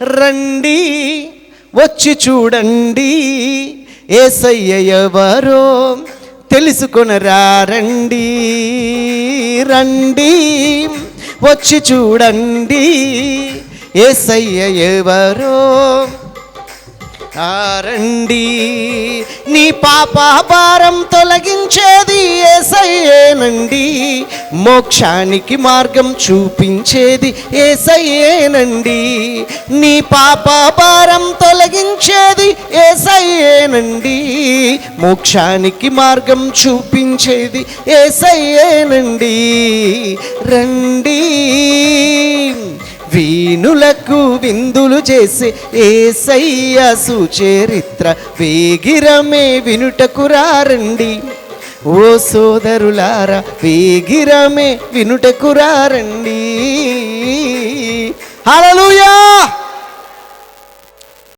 రండి వచ్చి చూడండి ఏసయ్య ఎవరో తెలుసుకొనరా రండి రండి వచ్చి చూడండి ఏసయ్య ఎవరో రండి నీ పాప భారం తొలగించేది ఏసయ్యేనండి మోక్షానికి మార్గం చూపించేది ఏసయ్యేనండి. నీ పాప భారం తొలగించేది ఏసయ్యేనండి. మోక్షానికి మార్గం చూపించేది ఏసయ్యేనండి. రండి. వీణులకు విందులు చేసే ఏసయ్య సుచరిత్ర వేగిరమే వినుటకు రారండి. ఓ సోదరులారా వేగిరమే వినుటకు రారండి. హల్లెలూయా!